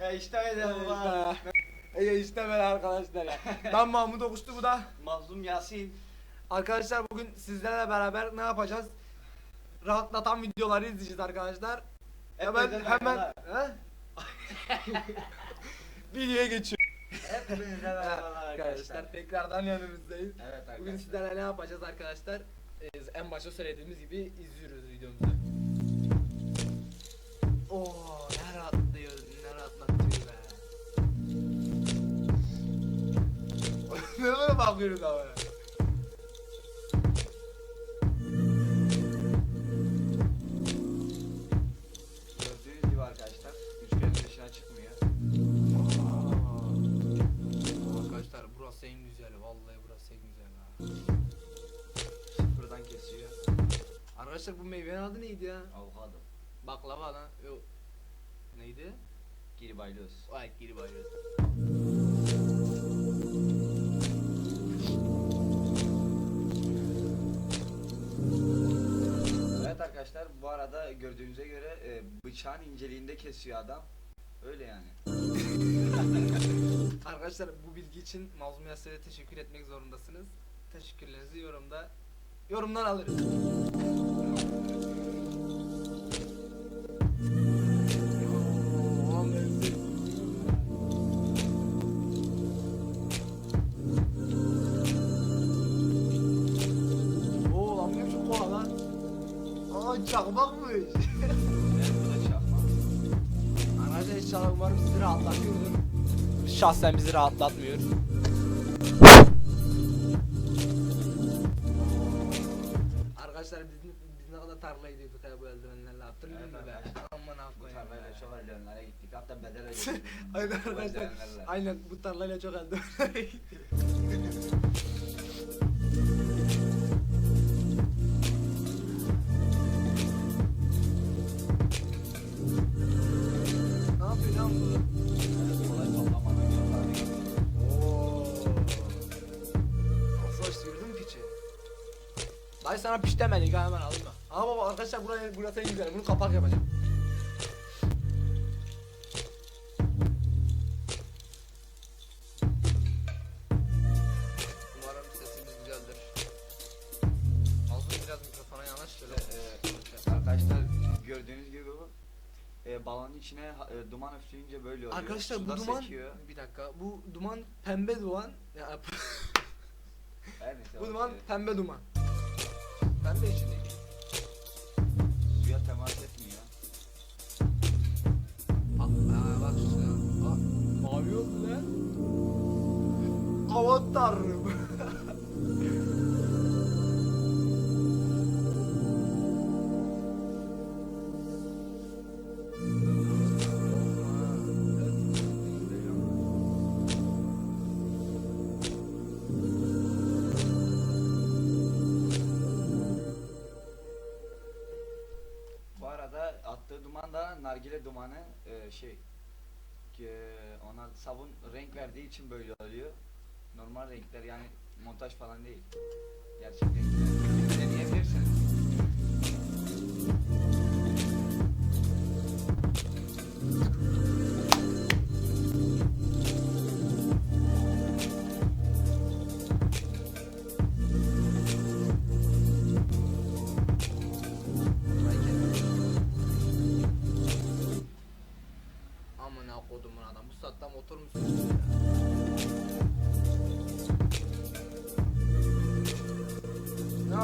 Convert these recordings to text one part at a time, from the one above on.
E işte öyle baba. Ya işte böyle arkadaşlar ya. Ben Mahmut Okuştu bu da. Mazlum Yasin. Arkadaşlar bugün sizlerle beraber ne yapacağız? Rahatlatan videoları izleyeceğiz arkadaşlar. Hemen Hepinize hemen merhabalar. He? videoya geçiyor. Hepinize merhabalar Arkadaşlar arkadaşlar. tekrardan yanınızdayız. Evet arkadaşlar. Bugün sizlerle ne yapacağız arkadaşlar? Ee, en başta söylediğimiz gibi izliyoruz videomuzu. Oo ne rahatlıyor, ne rahatlatıyor be. ne böyle bakıyoruz ama? Gördüğünüz gibi arkadaşlar. Üçgenin dışına çıkmıyor. Arkadaşlar burası en güzeli. Vallahi burası en güzel ha. Sıfırdan kesiyor. Arkadaşlar bu meyvenin adı neydi ya? Avokado. Baklava lan. Yok. Neydi? Giribaylos. Ay geri bayıyoruz. Evet arkadaşlar bu arada gördüğünüze göre e, bıçağın inceliğinde kesiyor adam. Öyle yani. Arkadaşlar bu bilgi için Mazlum Yasir'e teşekkür etmek zorundasınız. Teşekkürlerinizi yorumda yorumdan alırız. Oo lan bu çok kola lan. Aa çakmakmış. Arkadaşlar inşallah umarım sizi rahatlatıyordur. Şahsen bizi rahatlatmıyor. Biz ne kadar tarla gidiyorduk ya bu eldivenlerle hatırlıyor Evet musun be? Aman Bu akbayım tarlayla çok eldivenlere gittik. Hatta bedel ödedik. Aynen arkadaşlar. eldivenlerle. Aynen bu tarlayla çok gittik. ne yapıyor lan bu? Kolay toplamanın yolları. Oo. Nasıl sürdün piçi? Dayı sana piç demedik ha hemen alma. Ama baba arkadaşlar buraya burası en güzel. Bunu kapak yapacağım. Umarım sesimiz güzeldir. Mazlum biraz mikrofona yanaş şöyle. Ee, arkadaşlar gördüğünüz gibi bu e, balonun içine e, duman üfleyince böyle oluyor. Arkadaşlar bu Suda duman sekiyor. bir dakika bu duman pembe duman ya, Her neyse, bu duman pembe duman. Pembe içindeki. Aman tanrım. Bu arada attığı duman da nargile dumanı e, şey ki ona sabun renk verdiği için böyle oluyor. Normal renkler yani montaj falan değil. Gerçek renkler. Deneyebilirsiniz. Aman ha kodumun adam. Bu saatte motor mu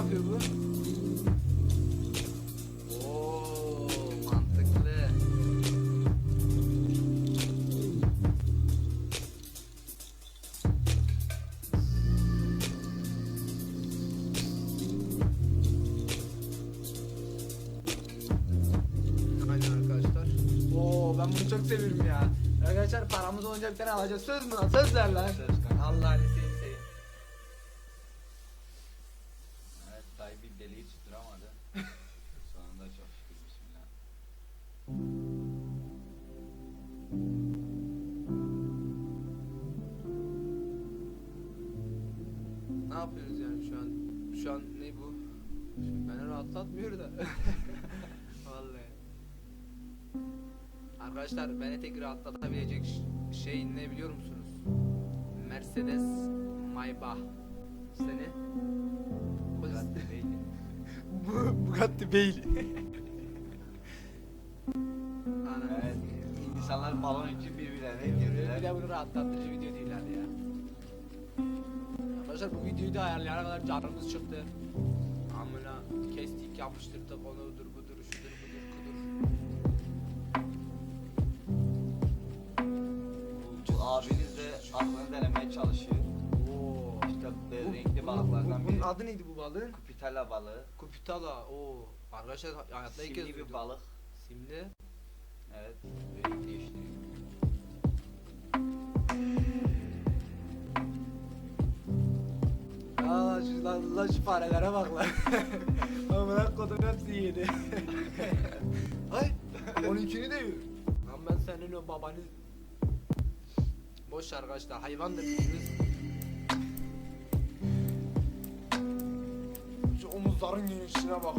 yapıyor bu? Oo mantıklı. Aynen arkadaşlar. Oo ben bunu çok seviyorum ya. Arkadaşlar paramız olunca bir tane alacağız. Söz mü lan? Söz ver lan. Söz kanka. Seveyim yapıyoruz yani şu an? Şu an ne bu? Şimdi beni rahatlatmıyor da. Vallahi. Arkadaşlar beni tek rahatlatabilecek şey ne biliyor musunuz? Mercedes Maybach. Seni? Bugatti Beyli. Bu Bugatti Beyli. Evet. İnsanlar balon için birbirlerine Bir girdiler. de bunu rahatlatıcı video değil hadi ya. Arkadaşlar bu videoyu da ayarlayana kadar canımız çıktı. Amına kestik yapıştırdık onudur budur şudur budur kudur. Bu abiniz de aklını denemeye çalışıyor. Oo. İşte Bu- renkli bu- balıklardan bu- biri. Bunun adı neydi bu balığın? Kupitala balığı. Kupitala. Oo. Arkadaşlar hayatta ilk kez Simli bir balık. Simli. Evet. Renk değiştiriyor. Aa şu lan, lan şu farelere bak lan. Amına kodum hepsi yedi. Ay 12'ni de yiyor. Lan ben senin o babanı Boş arkadaşlar hayvan biliriz. Şu omuzların genişliğine bak.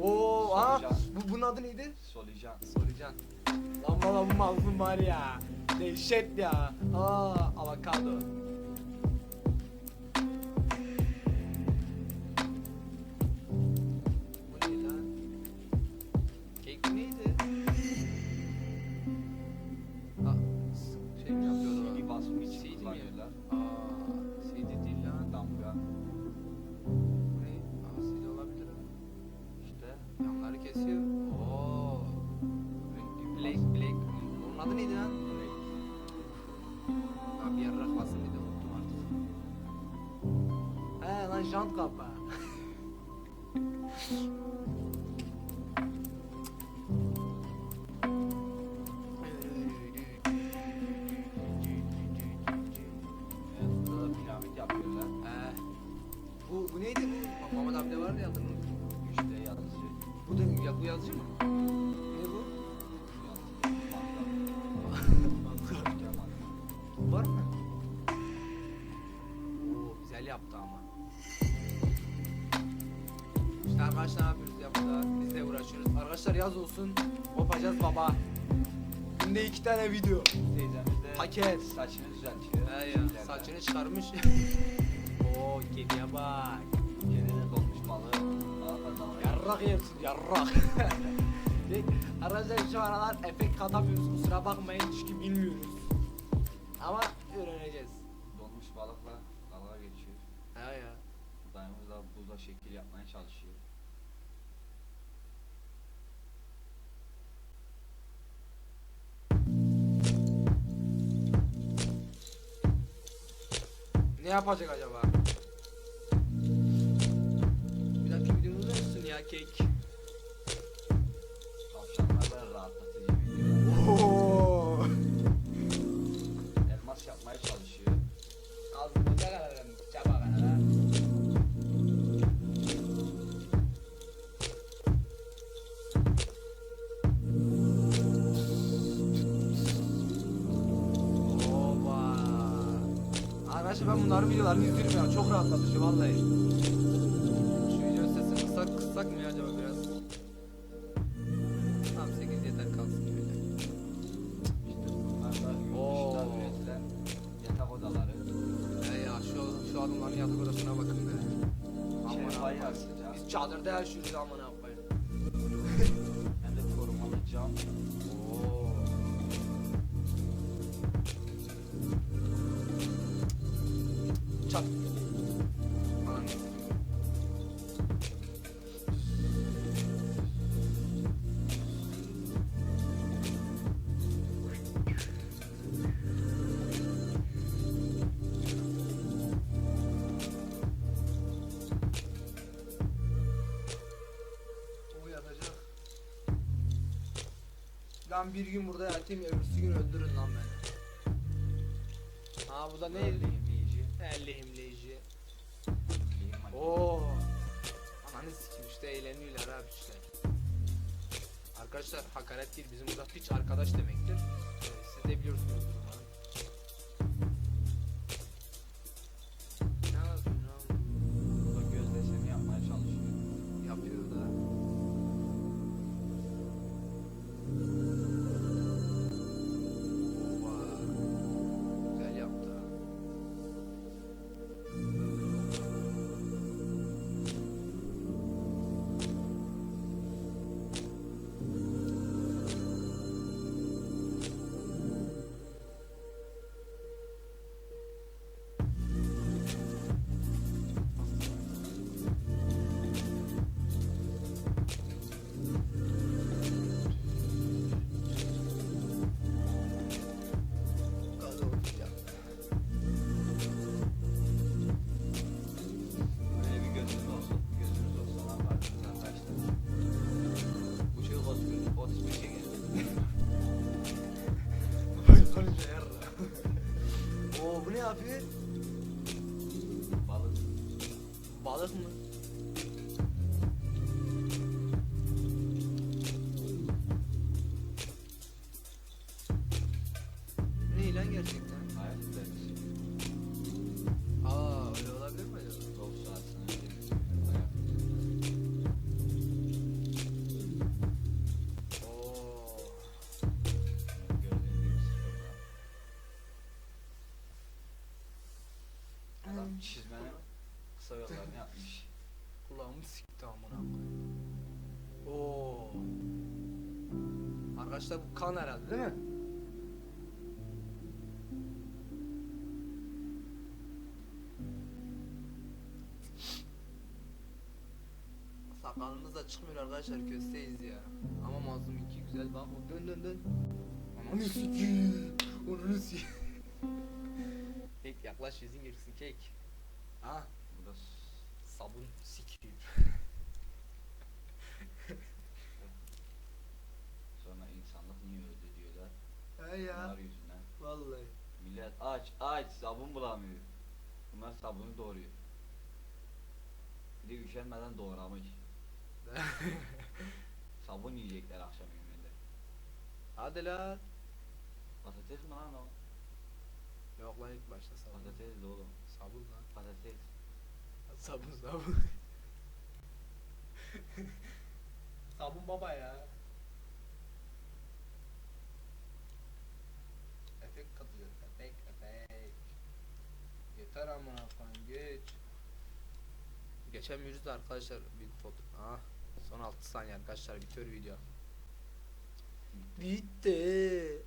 Oo, ha, Solucan. bu bunun adı neydi? Solucan. Solucan. Lan baba bu mazlum var ya. Dehşet ya. Aa, avokado. Bu ne lan? Bu neydi? Aa, şey mi yapıyorlar? CD için CD kullanıyorlar. Aa, CD değil lan. Damga. Bu ne? Aa, CD olabilir ha. İşte. Yanları kesiyor. Oo. Black. Black. Onun adı neydi lan? Lan jant kapağı. Burada da piramit yapıyorlar. He. Bu, bu neydi bu? Muhammed abi de vardı ya unuttum. İşte yazıcı. Bu da ya, bu yazıcı mı? Yaz olsun. Kopacağız baba. Günde iki tane video. Teyzemiz de Paket. saçını düzeltiyor. He ya saçını çıkarmış. Oo kediye bak. Kedinin dolmuş balığı. Daha fazla Yarrak yersin yarrak. Şey, Arkadaşlar şu aralar efekt katamıyoruz kusura bakmayın çünkü bilmiyoruz. Ama öğreneceğiz. Donmuş balıkla dalga geçiyor. He ya. Dayımız da buzda şekil yapmaya çalışıyor. Ne yapacak acaba? Bir dakika videomuz olsun ya kek. Videolarını izliyorum ya çok rahatlatıcı vallahi. Şu videonun sesini kıssak kıssak mı ya acaba biraz? Tamam 8 yeter kalsın gibi. İşte bunlar da yurt Oo. dışında üretilen yatak odaları. He ya şu, şu adamların yatak odasına bakın be. Aman Allah'ım. asacağız. Biz çadırda yaşıyoruz amına koyayım. Hem Lan bir gün burada yatayım öbürsü gün öldürün lan beni. Ha bu da ne? Lehimleyici. Lehimleyici. lehim makinesi. Oo. Ananı sikim işte eğleniyorlar abi işte. Arkadaşlar hakaret değil bizim burada piç arkadaş demektir. Siz de biliyorsunuz Terra. Oo bu ne yapıyor? Balık. Balık mı? Arkadaşlar bu kan herhalde değil mi? Sakalımız da çıkmıyor arkadaşlar kösteyiz ya. Ama mazlum iki güzel bak o dön dön dön. Ananı sikiyim. Ananı sikiyim. Kek yaklaş yüzün girsin kek. Ha Bu da sabun sikiyim. He ya. Bunlar yüzünden. Vallahi. Millet aç aç sabun bulamıyor. Bunlar sabunu doğuruyor. Bir de üşenmeden doğramış. Sabun yiyecekler akşam yemeğinde. Hadi lan. Patates mi lan o? Yok lan ilk başta sabun. Patates de oğlum. Sabun lan. Patates. Sabun sabun. sabun baba ya. Efekt katacağız. Efekt efekt. Yeter amına koyayım geç. Geçemiyoruz da arkadaşlar bir foto. Ah. Son 6 saniye arkadaşlar bitiyor video. Bitti.